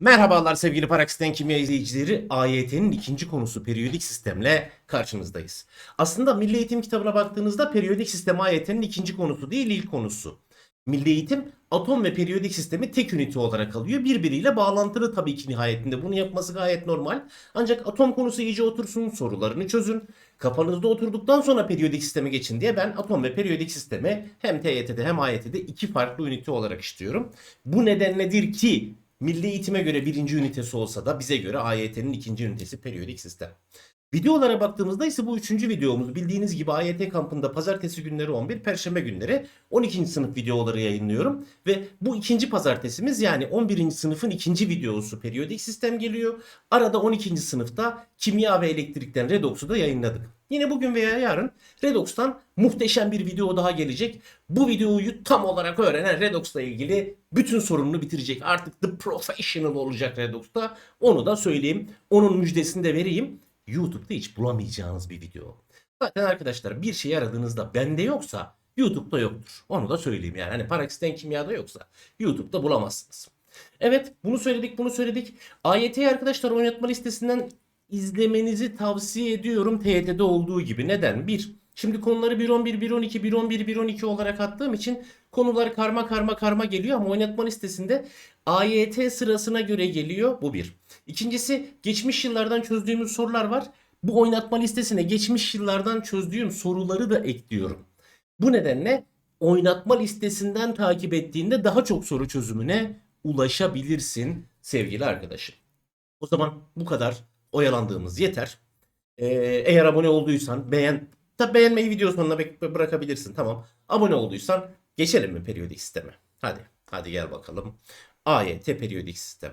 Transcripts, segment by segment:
Merhabalar sevgili Paraksiten Kimya izleyicileri. AYT'nin ikinci konusu periyodik sistemle karşınızdayız. Aslında Milli Eğitim kitabına baktığınızda periyodik sistem AYT'nin ikinci konusu değil ilk konusu. Milli Eğitim atom ve periyodik sistemi tek ünite olarak alıyor. Birbiriyle bağlantılı tabii ki nihayetinde. Bunu yapması gayet normal. Ancak atom konusu iyice otursun, sorularını çözün. Kafanızda oturduktan sonra periyodik sisteme geçin diye ben atom ve periyodik sistemi hem TYT'de hem AYT'de iki farklı ünite olarak işliyorum. Bu nedenledir ki Milli eğitime göre birinci ünitesi olsa da bize göre AYT'nin ikinci ünitesi periyodik sistem. Videolara baktığımızda ise bu üçüncü videomuz bildiğiniz gibi AYT kampında pazartesi günleri 11, perşembe günleri 12. sınıf videoları yayınlıyorum. Ve bu ikinci pazartesimiz yani 11. sınıfın ikinci videosu periyodik sistem geliyor. Arada 12. sınıfta kimya ve elektrikten redox'u da yayınladık. Yine bugün veya yarın Redox'tan muhteşem bir video daha gelecek. Bu videoyu tam olarak öğrenen Redox'la ilgili bütün sorununu bitirecek. Artık the professional olacak Redox'ta. Onu da söyleyeyim. Onun müjdesini de vereyim. YouTube'da hiç bulamayacağınız bir video. Zaten arkadaşlar bir şey aradığınızda bende yoksa YouTube'da yoktur. Onu da söyleyeyim yani. Hani Paraksiten Kimya'da yoksa YouTube'da bulamazsınız. Evet bunu söyledik bunu söyledik. AYT'yi arkadaşlar oynatma listesinden izlemenizi tavsiye ediyorum TYT'de olduğu gibi. Neden? 1. Şimdi konuları 1.11, 1.12, 1.11, 1.12 olarak attığım için konular karma karma karma geliyor ama oynatma listesinde AYT sırasına göre geliyor. Bu bir. İkincisi geçmiş yıllardan çözdüğümüz sorular var. Bu oynatma listesine geçmiş yıllardan çözdüğüm soruları da ekliyorum. Bu nedenle oynatma listesinden takip ettiğinde daha çok soru çözümüne ulaşabilirsin sevgili arkadaşım. O zaman bu kadar oyalandığımız yeter. Ee, eğer abone olduysan beğen Tabi beğenmeyi video sonuna bırakabilirsin tamam. Abone olduysan geçelim mi periyodik sisteme? Hadi hadi gel bakalım. AYT periyodik sistem.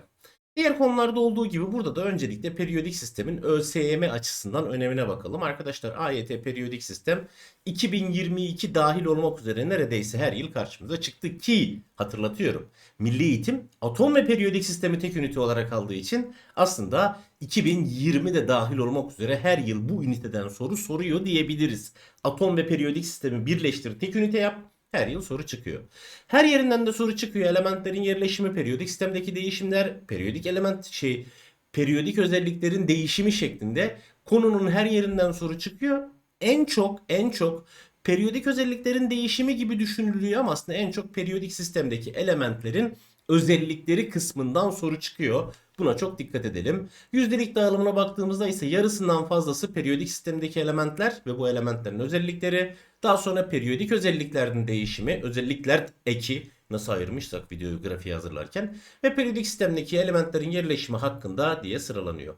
Diğer konularda olduğu gibi burada da öncelikle periyodik sistemin ÖSYM açısından önemine bakalım. Arkadaşlar AYT periyodik sistem 2022 dahil olmak üzere neredeyse her yıl karşımıza çıktı ki hatırlatıyorum. Milli Eğitim atom ve periyodik sistemi tek ünite olarak aldığı için aslında 2020'de dahil olmak üzere her yıl bu üniteden soru soruyor diyebiliriz. Atom ve periyodik sistemi birleştir tek ünite yap. Her yıl soru çıkıyor. Her yerinden de soru çıkıyor. Elementlerin yerleşimi, periyodik sistemdeki değişimler, periyodik element şey, periyodik özelliklerin değişimi şeklinde konunun her yerinden soru çıkıyor. En çok en çok periyodik özelliklerin değişimi gibi düşünülüyor ama aslında en çok periyodik sistemdeki elementlerin özellikleri kısmından soru çıkıyor. Buna çok dikkat edelim. Yüzdelik dağılımına baktığımızda ise yarısından fazlası periyodik sistemdeki elementler ve bu elementlerin özellikleri. Daha sonra periyodik özelliklerin değişimi, özellikler eki nasıl ayırmışsak videoyu grafiği hazırlarken ve periyodik sistemdeki elementlerin yerleşimi hakkında diye sıralanıyor.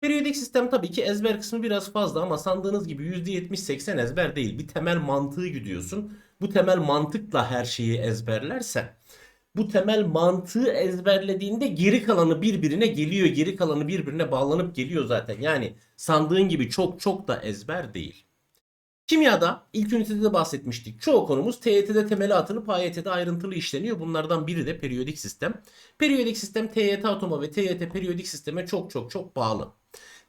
Periyodik sistem tabii ki ezber kısmı biraz fazla ama sandığınız gibi %70-80 ezber değil. Bir temel mantığı gidiyorsun. Bu temel mantıkla her şeyi ezberlersen bu temel mantığı ezberlediğinde geri kalanı birbirine geliyor. Geri kalanı birbirine bağlanıp geliyor zaten. Yani sandığın gibi çok çok da ezber değil. Kimyada ilk ünitede de bahsetmiştik. Çoğu konumuz TYT'de temeli atılıp AYT'de ayrıntılı işleniyor. Bunlardan biri de periyodik sistem. Periyodik sistem TYT atoma ve TYT periyodik sisteme çok çok çok bağlı.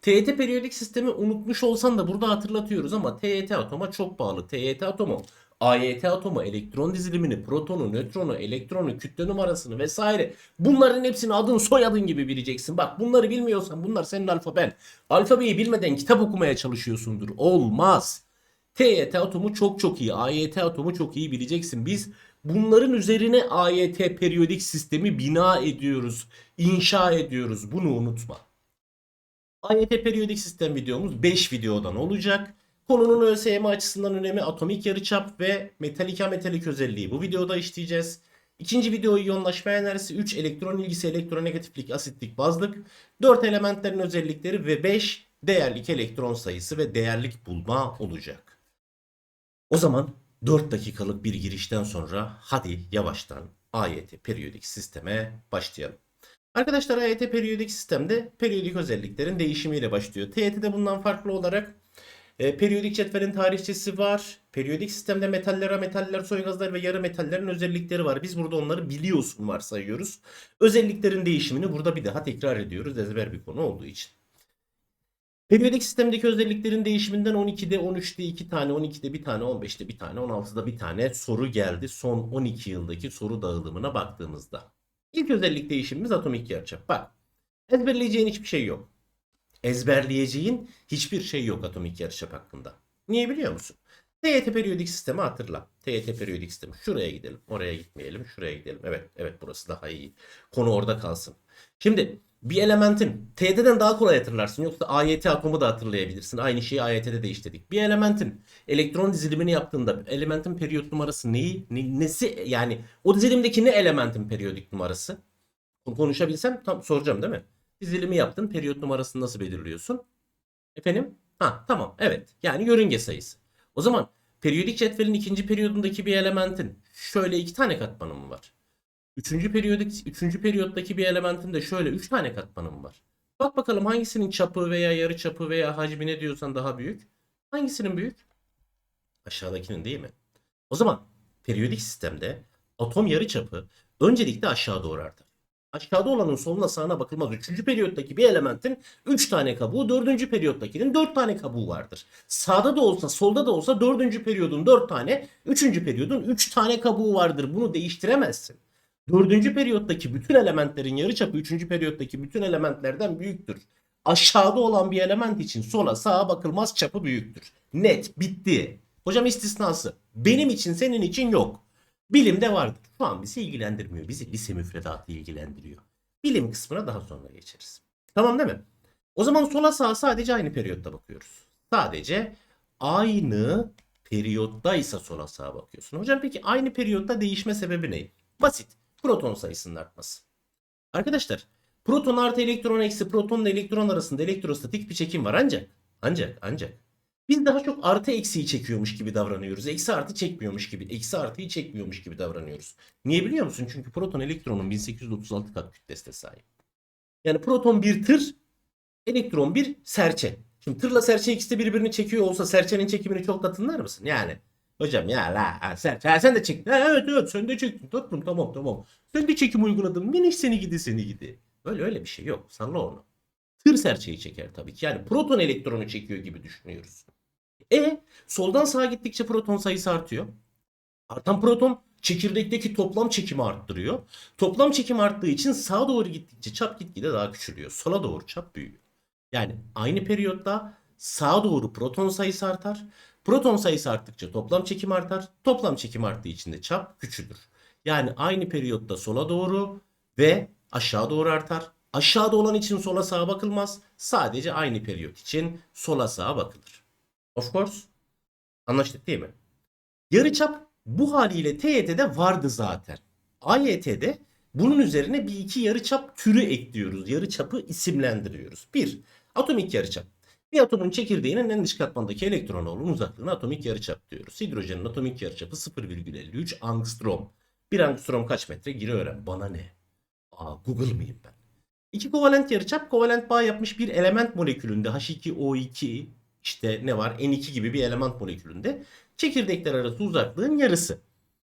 TYT periyodik sistemi unutmuş olsan da burada hatırlatıyoruz ama TYT atoma çok bağlı. TYT atomu AYT atomu elektron dizilimini, protonu, nötronu, elektronu, kütle numarasını vesaire bunların hepsini adın soyadın gibi bileceksin. Bak bunları bilmiyorsan bunlar senin alfaben. Alfabeyi bilmeden kitap okumaya çalışıyorsundur. Olmaz. TYT atomu çok çok iyi. AYT atomu çok iyi bileceksin. Biz bunların üzerine AYT periyodik sistemi bina ediyoruz. inşa ediyoruz. Bunu unutma. AYT periyodik sistem videomuz 5 videodan olacak. Konunun ÖSYM açısından önemi atomik yarıçap ve metalik ametalik özelliği. Bu videoda işleyeceğiz. İkinci video iyonlaşma enerjisi 3 elektron ilgisi elektronegatiflik asitlik bazlık 4 elementlerin özellikleri ve 5 değerlik elektron sayısı ve değerlik bulma olacak. O zaman 4 dakikalık bir girişten sonra hadi yavaştan AYT periyodik sisteme başlayalım. Arkadaşlar AYT periyodik sistemde periyodik özelliklerin değişimiyle başlıyor. TYT'de bundan farklı olarak e, periyodik cetvelin tarihçesi var. Periyodik sistemde metaller, metaller, soygazlar ve yarı metallerin özellikleri var. Biz burada onları biliyorsun varsayıyoruz. Özelliklerin değişimini burada bir daha tekrar ediyoruz ezber bir konu olduğu için. Periyodik sistemdeki özelliklerin değişiminden 12'de, 13'te 2 tane, 12'de 1 tane, 15'te 1 tane, 16'da 1 tane soru geldi. Son 12 yıldaki soru dağılımına baktığımızda. İlk özellik değişimimiz atomik yarıçap. Bak Ezberleyeceğin hiçbir şey yok. Ezberleyeceğin hiçbir şey yok atomik yarıçap hakkında. Niye biliyor musun? TYT periyodik sistemi hatırla. TYT periyodik sistemi. Şuraya gidelim. Oraya gitmeyelim. Şuraya gidelim. Evet, evet burası daha iyi. Konu orada kalsın. Şimdi bir elementin TYT'den daha kolay hatırlarsın. Yoksa AYT atomu da hatırlayabilirsin. Aynı şeyi AYT'de de işledik. Bir elementin elektron dizilimini yaptığında elementin periyot numarası neyi? Ne- nesi yani o dizilimdeki ne elementin periyodik numarası? Konuşabilsem tam soracağım değil mi? Dizilimi yaptın. Periyot numarasını nasıl belirliyorsun? Efendim? Ha tamam evet. Yani yörünge sayısı. O zaman periyodik cetvelin ikinci periyodundaki bir elementin şöyle iki tane katmanı mı var? Üçüncü periyodik, üçüncü periyottaki bir elementin de şöyle üç tane katmanı mı var? Bak bakalım hangisinin çapı veya yarı çapı veya hacmi ne diyorsan daha büyük. Hangisinin büyük? Aşağıdakinin değil mi? O zaman periyodik sistemde atom yarı çapı öncelikle aşağı doğru artar. Aşağıda olanın soluna sağına bakılmaz. Üçüncü periyottaki bir elementin 3 tane kabuğu, dördüncü periyottakinin 4 tane kabuğu vardır. Sağda da olsa, solda da olsa dördüncü periyodun 4 tane, üçüncü periyodun 3 tane kabuğu vardır. Bunu değiştiremezsin. Dördüncü periyottaki bütün elementlerin yarıçapı üçüncü periyottaki bütün elementlerden büyüktür. Aşağıda olan bir element için sola sağa bakılmaz çapı büyüktür. Net bitti. Hocam istisnası. Benim için senin için yok. Bilimde vardır. Şu an bizi ilgilendirmiyor. Bizi lise müfredatı ilgilendiriyor. Bilim kısmına daha sonra geçeriz. Tamam değil mi? O zaman sola sağa sadece aynı periyotta bakıyoruz. Sadece aynı periyottaysa sola sağa bakıyorsun. Hocam peki aynı periyotta değişme sebebi ne? Basit. Proton sayısının artması. Arkadaşlar proton artı elektron eksi protonla elektron arasında elektrostatik bir çekim var ancak ancak ancak biz daha çok artı eksiyi çekiyormuş gibi davranıyoruz. Eksi artı çekmiyormuş gibi. Eksi artıyı çekmiyormuş gibi davranıyoruz. Niye biliyor musun? Çünkü proton elektronun 1836 kat kütlesine sahip. Yani proton bir tır, elektron bir serçe. Şimdi tırla serçe ikisi de birbirini çekiyor olsa serçenin çekimini çok da tınlar mısın? Yani hocam ya la serçe sen de çektin. Ha, evet evet sen de çektin. Tatlım tamam tamam. Sen de çekim uyguladın. Miniş seni gidi seni gidi. Öyle öyle bir şey yok. Salla onu. Tır serçeyi çeker tabii ki. Yani proton elektronu çekiyor gibi düşünüyoruz. E soldan sağa gittikçe proton sayısı artıyor. Artan proton çekirdekteki toplam çekimi arttırıyor. Toplam çekim arttığı için sağa doğru gittikçe çap gitgide daha küçülüyor. Sola doğru çap büyüyor. Yani aynı periyotta sağa doğru proton sayısı artar. Proton sayısı arttıkça toplam çekim artar. Toplam çekim arttığı için de çap küçülür. Yani aynı periyotta sola doğru ve aşağı doğru artar. Aşağıda olan için sola sağa bakılmaz. Sadece aynı periyot için sola sağa bakılır. Of course. Anlaştık değil mi? Yarıçap bu haliyle TYT'de vardı zaten. AYT'de bunun üzerine bir iki yarıçap türü ekliyoruz. Yarıçapı isimlendiriyoruz. Bir, atomik yarıçap. Bir atomun çekirdeğinin en dış katmandaki elektrona olan uzaklığına atomik yarıçap diyoruz. Hidrojenin atomik yarıçapı 0,53 angstrom. Bir angstrom kaç metre? Gir öğren. Bana ne? Aa, Google mıyım ben? İki kovalent yarıçap kovalent bağ yapmış bir element molekülünde H2O2 işte ne var N2 gibi bir element molekülünde çekirdekler arası uzaklığın yarısı.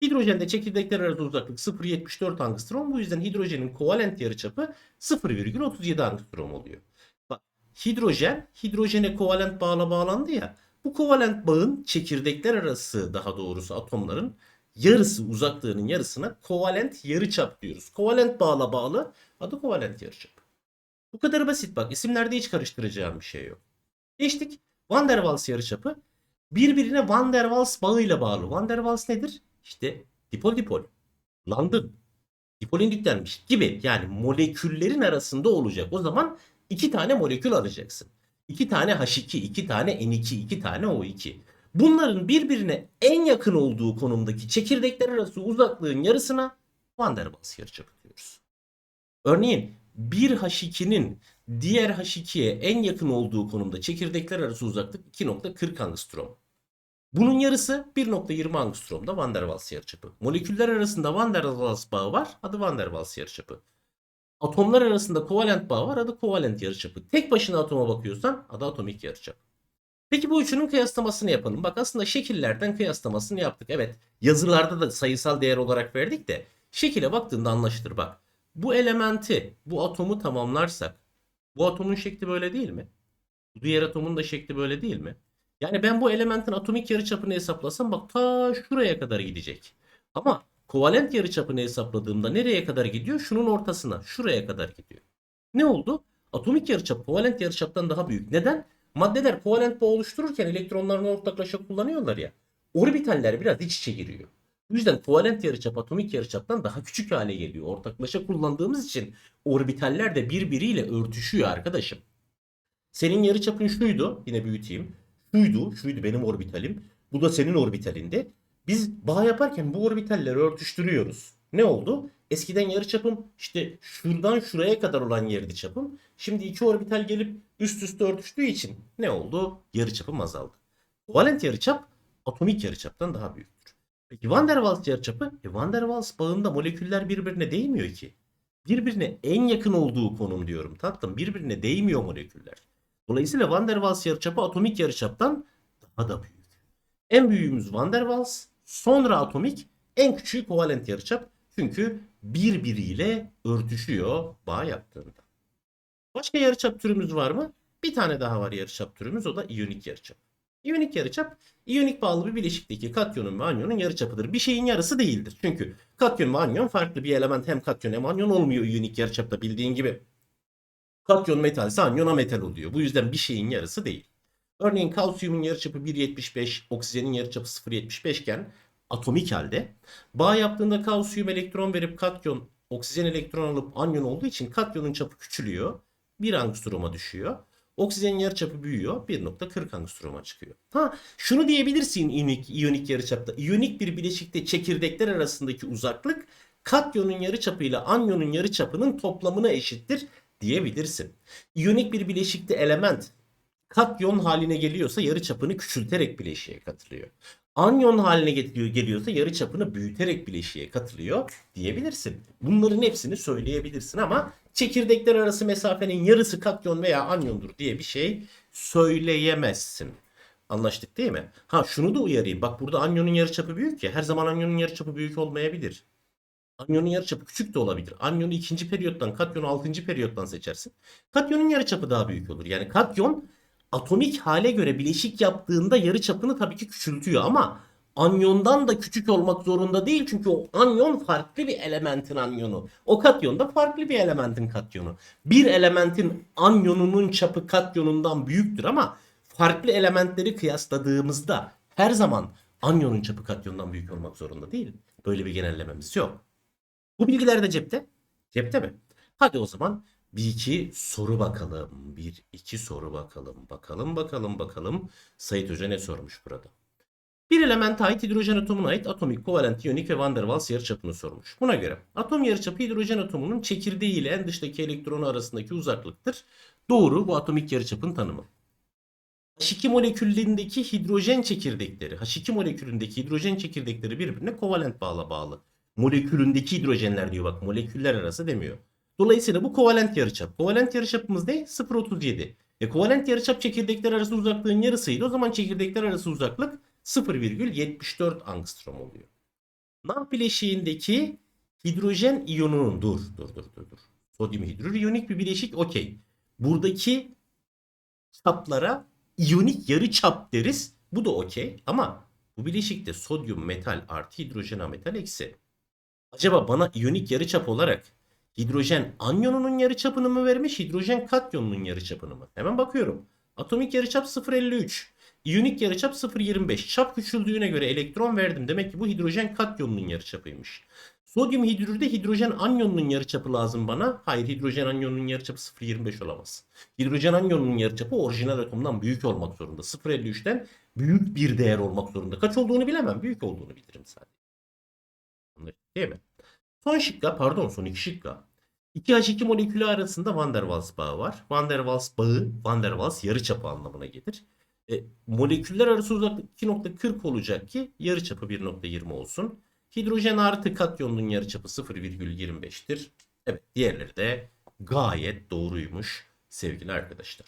Hidrojende çekirdekler arası uzaklık 0,74 angstrom. Bu yüzden hidrojenin kovalent yarıçapı 0,37 angstrom oluyor. Bak hidrojen hidrojene kovalent bağla bağlandı ya. Bu kovalent bağın çekirdekler arası daha doğrusu atomların yarısı uzaklığının yarısına kovalent yarıçap diyoruz. Kovalent bağla bağlı adı kovalent yarıçap. Bu kadar basit bak isimlerde hiç karıştıracağım bir şey yok. Geçtik. Van der Waals yarıçapı birbirine Van der Waals bağıyla bağlı. Van der Waals nedir? İşte dipol dipol. London. Dipolün yüklenmiş gibi. Yani moleküllerin arasında olacak. O zaman iki tane molekül alacaksın. İki tane H2, iki tane N2, iki tane O2. Bunların birbirine en yakın olduğu konumdaki çekirdekler arası uzaklığın yarısına Van der Waals yarıçapı diyoruz. Örneğin bir H2'nin diğer H2'ye en yakın olduğu konumda çekirdekler arası uzaklık 2.40 angstrom. Bunun yarısı 1.20 angstromda Van der Waals yarıçapı. Moleküller arasında Van der Waals bağı var. Adı Van der Waals yarıçapı. Atomlar arasında kovalent bağ var. Adı kovalent yarıçapı. Tek başına atoma bakıyorsan adı atomik yarıçap. Peki bu üçünün kıyaslamasını yapalım. Bak aslında şekillerden kıyaslamasını yaptık. Evet yazılarda da sayısal değer olarak verdik de şekile baktığında anlaşılır bak. Bu elementi, bu atomu tamamlarsak bu atomun şekli böyle değil mi? Bu diğer atomun da şekli böyle değil mi? Yani ben bu elementin atomik yarıçapını hesaplasam bak ta şuraya kadar gidecek. Ama kovalent yarıçapını hesapladığımda nereye kadar gidiyor? Şunun ortasına, şuraya kadar gidiyor. Ne oldu? Atomik yarıçap kovalent yarıçaptan daha büyük. Neden? Maddeler kovalent bağ oluştururken elektronlarını ortaklaşa kullanıyorlar ya. Orbitaller biraz iç içe giriyor. Yüzden kovalent yarıçap atomik yarıçaptan daha küçük hale geliyor. Ortaklaşa kullandığımız için orbitaller de birbiriyle örtüşüyor arkadaşım. Senin yarıçapın şuydu. Yine büyüteyim. Şuydu. Şuydu benim orbitalim. Bu da senin orbitalinde. Biz bağ yaparken bu orbitalleri örtüştürüyoruz. Ne oldu? Eskiden yarıçapım işte şuradan şuraya kadar olan yerdi çapım. Şimdi iki orbital gelip üst üste örtüştüğü için ne oldu? Yarıçapım azaldı. Kovalent yarıçap atomik yarıçaptan daha büyüktür. Peki Van der Waals yarıçapı? E Van der Waals bağında moleküller birbirine değmiyor ki. Birbirine en yakın olduğu konum diyorum tatlım. Birbirine değmiyor moleküller. Dolayısıyla Van der Waals yarıçapı atomik yarıçaptan daha da büyük. En büyüğümüz Van der Waals, sonra atomik, en küçüğü kovalent yarıçap. Çünkü birbiriyle örtüşüyor bağ yaptığında. Başka yarıçap türümüz var mı? Bir tane daha var yarıçap türümüz o da iyonik yarıçap. İyonik yarıçap, iyonik bağlı bir bileşikteki katyonun ve anyonun yarıçapıdır. Bir şeyin yarısı değildir. Çünkü katyon ve anyon farklı bir element hem katyon hem anyon olmuyor iyonik yarıçapta bildiğin gibi. Katyon metalse anyon ametal oluyor. Bu yüzden bir şeyin yarısı değil. Örneğin kalsiyumun yarıçapı 1.75, oksijenin yarıçapı 0.75 iken atomik halde bağ yaptığında kalsiyum elektron verip katyon oksijen elektron alıp anyon olduğu için katyonun çapı küçülüyor. 1 angstroma düşüyor. Oksijenin yarıçapı büyüyor. 1.40 angstroma çıkıyor. Ha şunu diyebilirsin iyonik, iyonik yarıçapta. İyonik bir bileşikte çekirdekler arasındaki uzaklık katyonun yarıçapı ile anyonun yarıçapının toplamına eşittir diyebilirsin. İyonik bir bileşikte element katyon haline geliyorsa yarı çapını küçülterek bileşiğe katılıyor. Anyon haline getiriyor, geliyorsa yarı çapını büyüterek bileşiğe katılıyor diyebilirsin. Bunların hepsini söyleyebilirsin ama çekirdekler arası mesafenin yarısı katyon veya anyondur diye bir şey söyleyemezsin. Anlaştık değil mi? Ha şunu da uyarayım. Bak burada anyonun yarıçapı büyük ya. Her zaman anyonun yarıçapı büyük olmayabilir. Anyonun yarıçapı küçük de olabilir. Anyonu ikinci periyottan, katyonu altıncı periyottan seçersin. Katyonun yarıçapı daha büyük olur. Yani katyon atomik hale göre bileşik yaptığında yarıçapını tabii ki küçültüyor ama anyondan da küçük olmak zorunda değil. Çünkü o anyon farklı bir elementin anyonu. O katyon da farklı bir elementin katyonu. Bir elementin anyonunun çapı katyonundan büyüktür ama farklı elementleri kıyasladığımızda her zaman anyonun çapı katyondan büyük olmak zorunda değil. Böyle bir genellememiz yok. Bu bilgiler de cepte. Cepte mi? Hadi o zaman bir iki soru bakalım. Bir iki soru bakalım. Bakalım bakalım bakalım. Sayit Hoca ne sormuş burada? Bir elemente ait hidrojen atomuna ait atomik, kovalent, iyonik ve van der Waals yarıçapını sormuş. Buna göre atom yarıçapı hidrojen atomunun çekirdeği ile en dıştaki elektronu arasındaki uzaklıktır. Doğru bu atomik yarıçapın tanımı. H2 moleküllerindeki hidrojen çekirdekleri, H2 molekülündeki hidrojen çekirdekleri birbirine kovalent bağla bağlı. Molekülündeki hidrojenler diyor bak moleküller arası demiyor. Dolayısıyla bu kovalent yarıçap. Kovalent yarıçapımız ne? 0.37. E kovalent yarıçap çekirdekler arası uzaklığın yarısıydı. O zaman çekirdekler arası uzaklık 0,74 angstrom oluyor. Nah bileşiğindeki hidrojen iyonunun dur dur dur dur dur. Sodyum hidrür iyonik bir bileşik okey. Buradaki çaplara iyonik yarı çap deriz. Bu da okey ama bu bileşikte sodyum metal artı hidrojen ametal eksi. Acaba bana iyonik yarıçap olarak hidrojen anyonunun yarıçapını mı vermiş, hidrojen katyonunun yarıçapını mı? Hemen bakıyorum. Atomik yarıçap 0.53. İyonik yarıçap 0.25. Çap küçüldüğüne göre elektron verdim. Demek ki bu hidrojen katyonunun yarıçapıymış. Sodyum hidrürde hidrojen anyonunun yarıçapı lazım bana. Hayır hidrojen anyonunun yarıçapı 0.25 olamaz. Hidrojen anyonunun yarıçapı orijinal atomdan büyük olmak zorunda. 0.53'ten büyük bir değer olmak zorunda. Kaç olduğunu bilemem. Büyük olduğunu bilirim sadece. Değil mi? Son şıkka pardon son iki şıkka. 2H2 molekülü arasında Van der Waals bağı var. Van der Waals bağı Van der Waals yarıçapı anlamına gelir. E, moleküller arası uzaklık 2.40 olacak ki yarıçapı 1.20 olsun. Hidrojen artı katyonun yarıçapı 0,25'tir. Evet diğerleri de gayet doğruymuş sevgili arkadaşlar.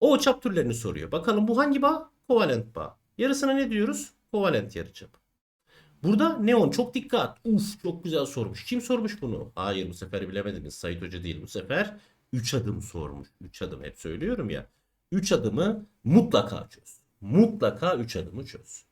O çap türlerini soruyor. Bakalım bu hangi bağ? Kovalent bağ. Yarısına ne diyoruz? Kovalent yarıçapı. Burada neon çok dikkat. Uf çok güzel sormuş. Kim sormuş bunu? Hayır bu sefer bilemediniz. Sayit Hoca değil bu sefer. 3 adım sormuş. 3 adım hep söylüyorum ya. 3 adımı mutlaka çöz. Mutlaka 3 adımı çöz.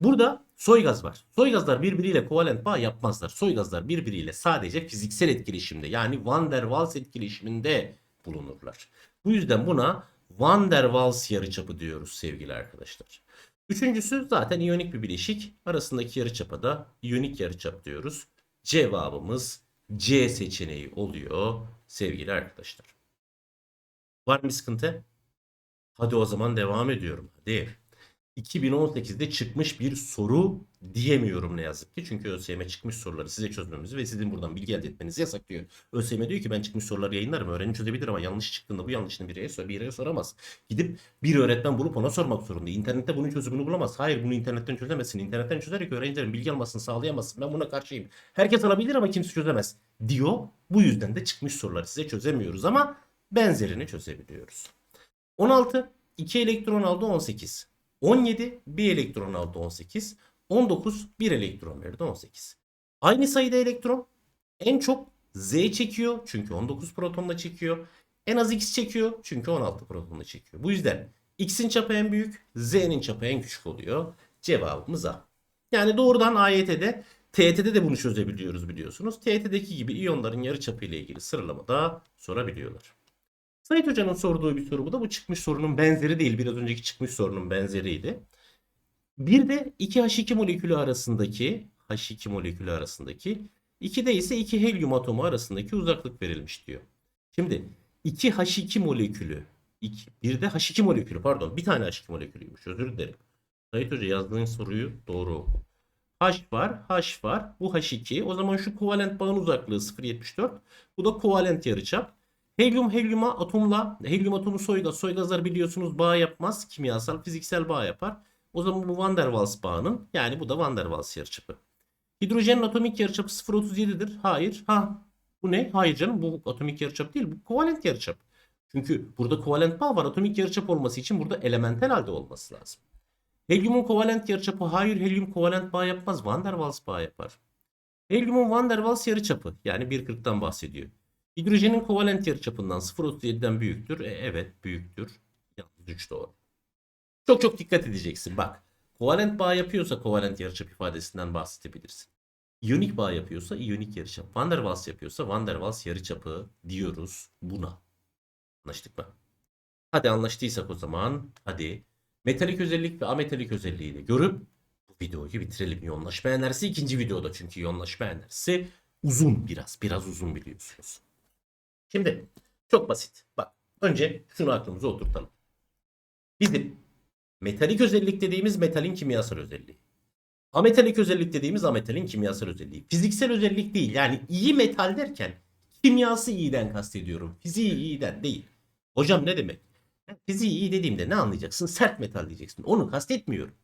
Burada soy gaz var. Soy gazlar birbiriyle kovalent bağ yapmazlar. Soy gazlar birbiriyle sadece fiziksel etkileşimde yani Van der Waals etkileşiminde bulunurlar. Bu yüzden buna Van der Waals yarıçapı diyoruz sevgili arkadaşlar. Üçüncüsü zaten iyonik bir bileşik. Arasındaki yarıçapa da iyonik yarıçap diyoruz. Cevabımız C seçeneği oluyor sevgili arkadaşlar. Var mı sıkıntı? Hadi o zaman devam ediyorum. Hadi. 2018'de çıkmış bir soru diyemiyorum ne yazık ki. Çünkü ÖSYM çıkmış soruları size çözmemizi ve sizin buradan bilgi elde etmenizi yasaklıyor. ÖSYM diyor ki ben çıkmış soruları yayınlarım. Öğrenci çözebilir ama yanlış çıktığında bu yanlışını bir yere, sor- bir yere soramaz. Gidip bir öğretmen bulup ona sormak zorunda. İnternette bunun çözümünü bulamaz. Hayır bunu internetten çözemezsin. İnternetten çözerek öğrencilerin bilgi almasını sağlayamazsın. Ben buna karşıyım. Herkes alabilir ama kimse çözemez diyor. Bu yüzden de çıkmış soruları size çözemiyoruz ama benzerini çözebiliyoruz. 16 2 elektron aldı 18. 17 1 elektron aldı 18. 19 1 elektron verdi 18. Aynı sayıda elektron en çok Z çekiyor çünkü 19 protonla çekiyor. En az X çekiyor çünkü 16 protonla çekiyor. Bu yüzden X'in çapı en büyük, Z'nin çapı en küçük oluyor. Cevabımız A. Yani doğrudan AYT'de TET'de de bunu çözebiliyoruz biliyorsunuz. TET'deki gibi iyonların yarıçapı ile ilgili sıralamada sorabiliyorlar. Sait Hoca'nın sorduğu bir soru bu da. Bu çıkmış sorunun benzeri değil. Biraz önceki çıkmış sorunun benzeriydi. Bir de 2H2 molekülü arasındaki H2 molekülü arasındaki 2'de ise 2 helyum atomu arasındaki uzaklık verilmiş diyor. Şimdi 2H2 molekülü bir de H2 molekülü pardon bir tane H2 molekülüymüş özür dilerim. Sait Hoca yazdığın soruyu doğru. H var, H var. Bu H2. O zaman şu kovalent bağın uzaklığı 0.74. Bu da kovalent yarıçap. Helyum helyuma atomla helyum atomu soy gaz. Soy gazlar biliyorsunuz bağ yapmaz. Kimyasal, fiziksel bağ yapar. O zaman bu Van der Waals bağının yani bu da Van der Waals yarıçapı. Hidrojenin atomik yarıçapı 0.37'dir. Hayır. Ha. Bu ne? Hayır canım bu atomik yarıçap değil. Bu kovalent yarıçap. Çünkü burada kovalent bağ var. Atomik yarıçap olması için burada elementel halde olması lazım. Helyumun kovalent yarıçapı hayır helyum kovalent bağ yapmaz. Van der Waals bağ yapar. Helyumun Van der Waals yarıçapı yani 1.40'tan bahsediyor. Hidrojenin kovalent yarıçapından 0.37'den büyüktür. E, evet büyüktür. Yalnız 3 doğru. Çok çok dikkat edeceksin. Bak kovalent bağ yapıyorsa kovalent yarıçap ifadesinden bahsedebilirsin. İyonik bağ yapıyorsa iyonik yarıçap. Van der Waals yapıyorsa Van der Waals yarıçapı diyoruz buna. Anlaştık mı? Hadi anlaştıysak o zaman hadi metalik özellik ve ametalik özelliği de görüp bu videoyu bitirelim. Yoğunlaşma enerjisi ikinci videoda çünkü yoğunlaşma enerjisi uzun biraz. Biraz uzun biliyorsunuz. Şimdi çok basit. Bak önce şunu aklımıza oturtalım. Bizim metalik özellik dediğimiz metalin kimyasal özelliği. Ametalik özellik dediğimiz ametalin kimyasal özelliği. Fiziksel özellik değil. Yani iyi metal derken kimyası iyiden kastediyorum. Fiziği iyiden değil. Hocam ne demek? Fiziği iyi dediğimde ne anlayacaksın? Sert metal diyeceksin. Onu kastetmiyorum.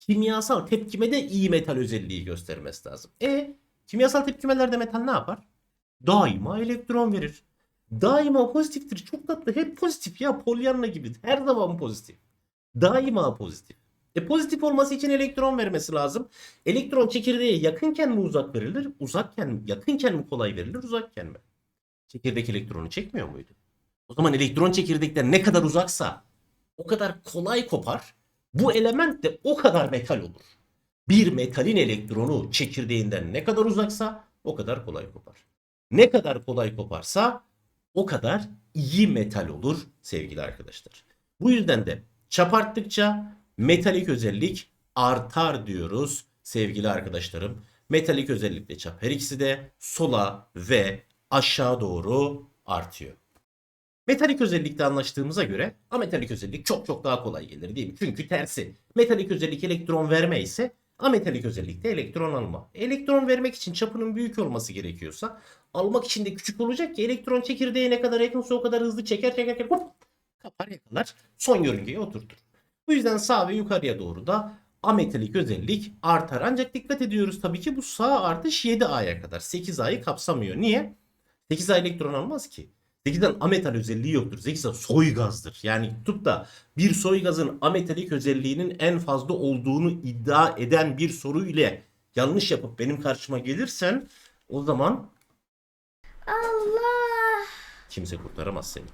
Kimyasal tepkime de iyi metal özelliği göstermesi lazım. E kimyasal tepkimelerde metal ne yapar? Daima elektron verir. Daima pozitiftir. Çok tatlı. Hep pozitif ya. Pollyanna gibi. Her zaman pozitif. Daima pozitif. E pozitif olması için elektron vermesi lazım. Elektron çekirdeğe yakınken mi uzak verilir? Uzakken mi? Yakınken mi kolay verilir? Uzakken mi? Çekirdek elektronu çekmiyor muydu? O zaman elektron çekirdekten ne kadar uzaksa o kadar kolay kopar. Bu element de o kadar metal olur. Bir metalin elektronu çekirdeğinden ne kadar uzaksa o kadar kolay kopar. Ne kadar kolay koparsa o kadar iyi metal olur sevgili arkadaşlar. Bu yüzden de çap arttıkça metalik özellik artar diyoruz sevgili arkadaşlarım. Metalik özellikle çap her ikisi de sola ve aşağı doğru artıyor. Metalik özellikte anlaştığımıza göre ametalik özellik çok çok daha kolay gelir değil mi? Çünkü tersi. Metalik özellik elektron verme ise ametalik özellikte elektron alma. Elektron vermek için çapının büyük olması gerekiyorsa almak için de küçük olacak ki elektron çekirdeğe ne kadar yakınsa o kadar hızlı çeker çeker çeker hop kapar yakalar son yörüngeye oturtur. Bu yüzden sağ ve yukarıya doğru da ametalik özellik artar. Ancak dikkat ediyoruz tabii ki bu sağ artış 7A'ya kadar. 8A'yı kapsamıyor. Niye? 8A elektron almaz ki. 8'den ametal özelliği yoktur. 8A soy gazdır. Yani tutup da bir soy gazın ametalik özelliğinin en fazla olduğunu iddia eden bir soru ile yanlış yapıp benim karşıma gelirsen o zaman Allah. kimse kurtaramaz seni.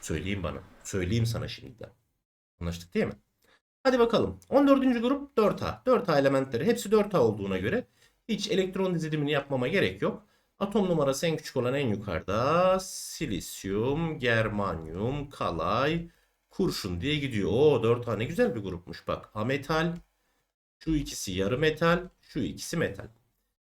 Söyleyeyim bana. Söyleyeyim sana şimdiden. Anlaştık değil mi? Hadi bakalım. 14. grup 4A. 4A elementleri hepsi 4A olduğuna göre hiç elektron dizilimini yapmama gerek yok. Atom numarası en küçük olan en yukarıda silisyum, germanyum, kalay, kurşun diye gidiyor. O dört tane güzel bir grupmuş bak. Ametal, şu ikisi yarı metal, şu ikisi metal.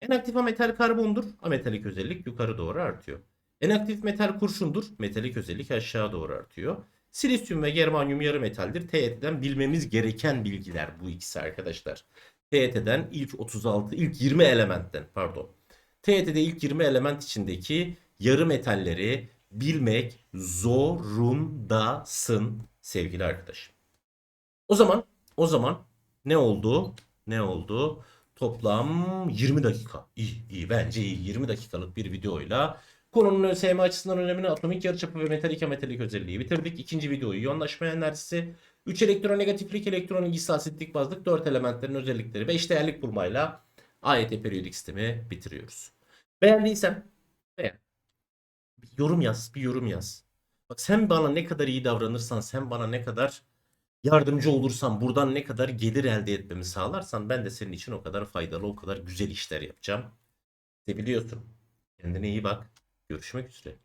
En aktif ametal karbondur. Ametalik özellik yukarı doğru artıyor. En aktif metal kurşundur. Metalik özellik aşağı doğru artıyor. Silisyum ve germanyum yarı metaldir. TYT'den bilmemiz gereken bilgiler bu ikisi arkadaşlar. TYT'den ilk 36, ilk 20 elementten pardon. TYT'de ilk 20 element içindeki yarı metalleri bilmek zorundasın sevgili arkadaşım. O zaman o zaman ne oldu? Ne oldu? Toplam 20 dakika. İyi, iyi bence iyi. 20 dakikalık bir videoyla konunun ÖSYM açısından önemini atomik yarıçapı ve metalik ametalik özelliği bitirdik. İkinci videoyu iyonlaşma enerjisi, 3 elektronegatiflik, elektron ilgisi, bazlık, 4 elementlerin özellikleri, 5 değerlik bulmayla AYT periyodik sistemi bitiriyoruz. Beğendiysen beğen. Bir yorum yaz, bir yorum yaz. Bak sen bana ne kadar iyi davranırsan, sen bana ne kadar yardımcı olursan, buradan ne kadar gelir elde etmemi sağlarsan ben de senin için o kadar faydalı, o kadar güzel işler yapacağım. Seviliyorsun. Kendine iyi bak. Görüşmek üzere.